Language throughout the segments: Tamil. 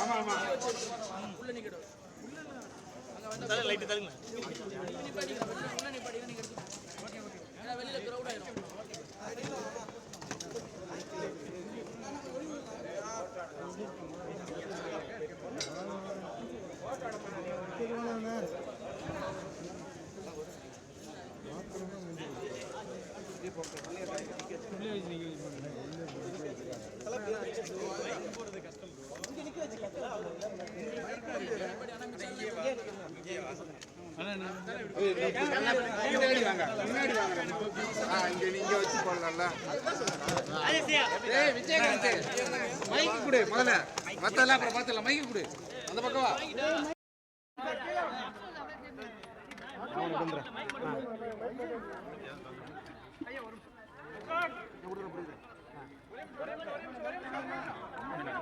ஆமா ஆமா. லைட்டு தருங்க பின்னாடி வாங்க பின்னாடி வாங்க ஆ மைக்கு கொடு முதல்ல மத்தெல்லாம் அப்புறம் பார்த்துக்கலாம் மைக்கு கொடு அந்த பக்கம்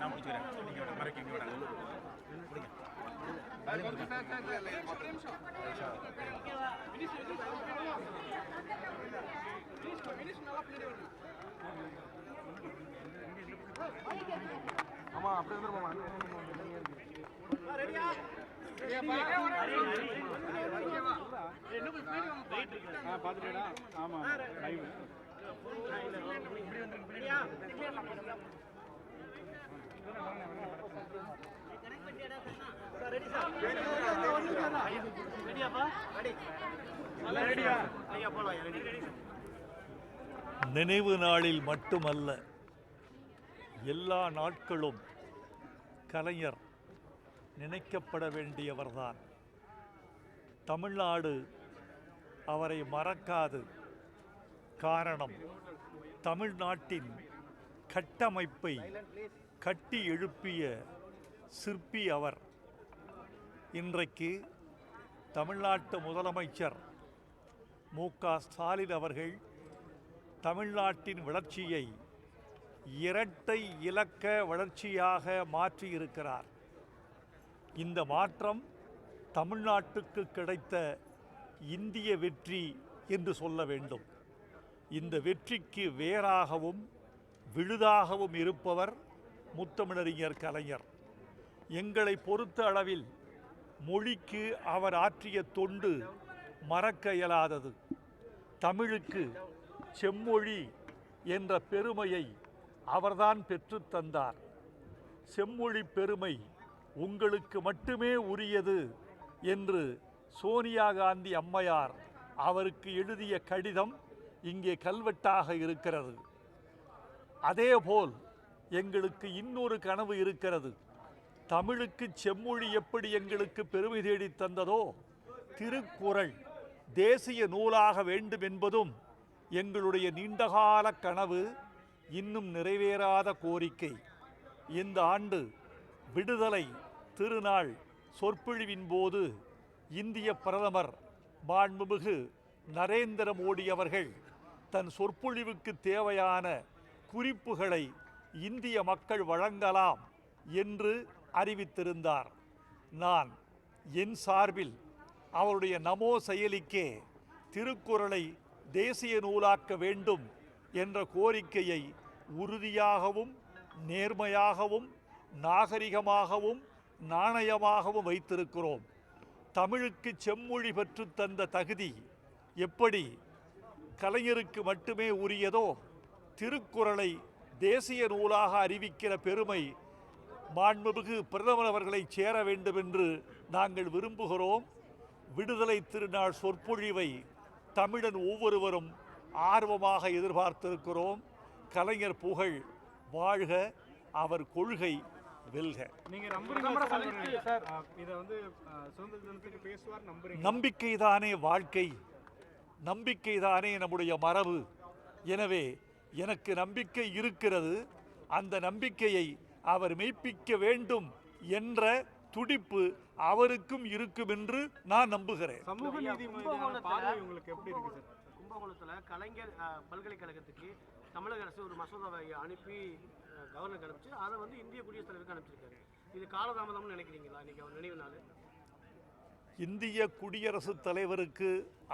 முடிச்சுக்கிறேன் நீங்க வேணா, மறைக்க நினைவு நாளில் மட்டுமல்ல எல்லா நாட்களும் கலைஞர் நினைக்கப்பட வேண்டியவர்தான். தமிழ்நாடு அவரை மறக்காது. காரணம் தமிழ்நாட்டின் கட்டமைப்பை கட்டி எழுப்பிய சிற்பி அவர். இன்றைக்கு தமிழ்நாட்டு முதலமைச்சர் மு க ஸ்டாலின் அவர்கள் தமிழ்நாட்டின் வளர்ச்சியை இரட்டை இலக்க வளர்ச்சியாக மாற்றியிருக்கிறார். இந்த மாற்றம் தமிழ்நாட்டுக்கு கிடைத்த இந்திய வெற்றி என்று சொல்ல வேண்டும். இந்த வெற்றிக்கு வேறாகவும் விழுதாகவும் இருப்பவர் முத்தமிழறிஞர் கலைஞர். எங்களை பொறுத்த அளவில் மொழிக்கு அவர் ஆற்றிய தொண்டு மறக்க இயலாதது. தமிழுக்கு செம்மொழி என்ற பெருமையை அவர்தான் பெற்றுத் தந்தார். செம்மொழி பெருமை உங்களுக்கு மட்டுமே உரியது என்று சோனியா காந்தி அம்மையார் அவருக்கு எழுதிய கடிதம் இங்கே கல்வெட்டாக இருக்கிறது. அதேபோல் எங்களுக்கு இன்னொரு கனவு இருக்கிறது. தமிழுக்கு செம்மொழி எப்படி எங்களுக்கு பெருமை தேடி தந்ததோ திருக்குறள் தேசிய நூலாக வேண்டும் என்பதும் எங்களுடைய நீண்டகால கனவு இன்னும் நிறைவேறாத கோரிக்கை. இந்த ஆண்டு விடுதலை திருநாள் சொற்பொழிவின் போது இந்திய பிரதமர் மாண்புமிகு நரேந்திர மோடி அவர்கள் தன் சொற்பொழிவுக்கு தேவையான குறிப்புகளை இந்திய மக்கள் வழங்கலாம் என்று அறிவித்திருந்தார். நான் என் சார்பில் அவருடைய நமோ செயலிக்கே திருக்குறளை தேசிய நூலாக்க வேண்டும் என்ற கோரிக்கையை உறுதியாகவும் நேர்மையாகவும் நாகரிகமாகவும் நாணயமாகவும் வைத்திருக்கிறோம். தமிழுக்கு செம்மொழி பெற்றுத் தந்த தகுதி எப்படி கலைஞருக்கு மட்டுமே உரியதோ திருக்குறளை தேசிய நூலாக அறிவிக்கிற பெருமை மாண்புமிகு பிரதமர் அவர்களை சேர வேண்டும் என்று நாங்கள் விரும்புகிறோம். விடுதலை திருநாள் சொற்பொழிவை தமிழன் ஒவ்வொருவரும் ஆர்வமாக எதிர்பார்த்திருக்கிறோம். கலைஞர் புகழ் வாழ்க அவர் கொள்கை பேசுவார் நம்புறீங்க நம்பிக்கைதானே வாழ்க்கை. நம்பிக்கைதானே நம்முடைய மரபு. எனவே எனக்கு நம்பிக்கை இருக்கிறது. அந்த நம்பிக்கையை அவர் மெய்ப்பிக்க வேண்டும் என்ற துடிப்பு அவருக்கும் இருக்கும் என்று நான் நம்புகிறேன். சமூக நீதி உங்களுக்கு எப்படி இருக்கு சார்? கும்பகோணத்தில் கலைஞர் பல்கலைக்கழகத்துக்கு தமிழக அரசு ஒரு மசோதாவை அனுப்பி கவர்னருக்கு அனுப்பிச்சு அதை வந்து இந்திய குடியரசுத் தலைவருக்கு அனுப்பிச்சிருக்காரு. இது காலதாமதம்னு நினைக்கிறீங்களா? இன்னைக்கு அவர் நினைவு நாள்? இந்திய குடியரசுத் தலைவருக்கு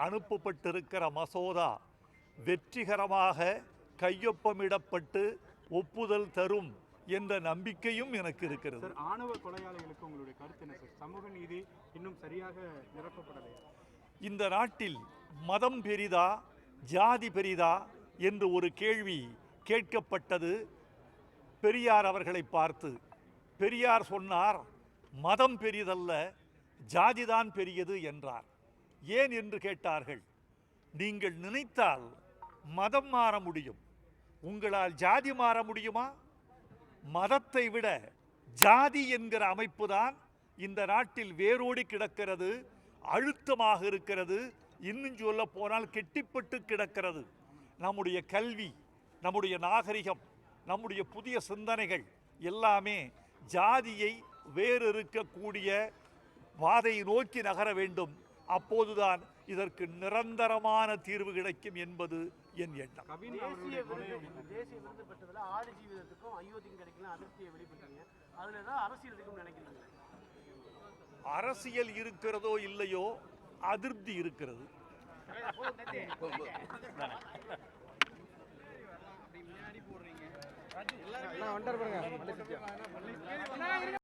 அனுப்பப்பட்டிருக்கிற மசோதா வெற்றிகரமாக கையொப்பமிடப்பட்டு ஒப்புதல் தரும் என்ற நம்பிக்கையும் எனக்கு இருக்கிறது. சார் ஆணவ கொலையாளிகளுக்கு உங்களுடைய கருத்து என்ன சார்? சமூக நீதி இன்னும் சரியாக நிரப்பப்படலையா? இந்த நாட்டில் மதம் பெரிதா ஜாதி பெரிதா என்று ஒரு கேள்வி கேட்கப்பட்டது. பெரியார் அவர்களை பார்த்து பெரியார் சொன்னார் மதம் பெரிதல்ல ஜாதிதான் பெரியது என்றார். ஏன் என்று கேட்டார்கள் நீங்கள் நினைத்தால் மதம் மாற முடியும். உங்களால் ஜாதி மாற முடியுமா? மதத்தை விட ஜாதி என்கிற அமைப்புதான் இந்த நாட்டில் வேரோடி கிடக்கிறது அழுத்தமாக இருக்கிறது இன்னும் சொல்ல போனால் கெட்டிப்பட்டு கிடக்கிறது. நம்முடைய கல்வி நம்முடைய நாகரிகம் நம்முடைய புதிய சிந்தனைகள் எல்லாமே ஜாதியை வேறிருக்கக்கூடிய பாதையை நோக்கி நகர வேண்டும். அப்போதுதான் இதற்கு நிரந்தரமான தீர்வு கிடைக்கும் என்பது என் எண்ணம். கவின் தேசிய அவருடைய கொலை விருது தேசிய விருது பெற்றதுல ஆடு ஜீவிதத்துக்கும் அயோத்தியும் கிடைக்கல அதிருப்தியை வெளிப்பட்டீங்க. அதுல ஏதாவது அரசியல் இருக்கும்னு நினைக்கிறீங்களா? அரசியல் இருக்கிறதோ இல்லையோ அதிருப்தி இருக்கிறது. வண்டார் பாருங்க.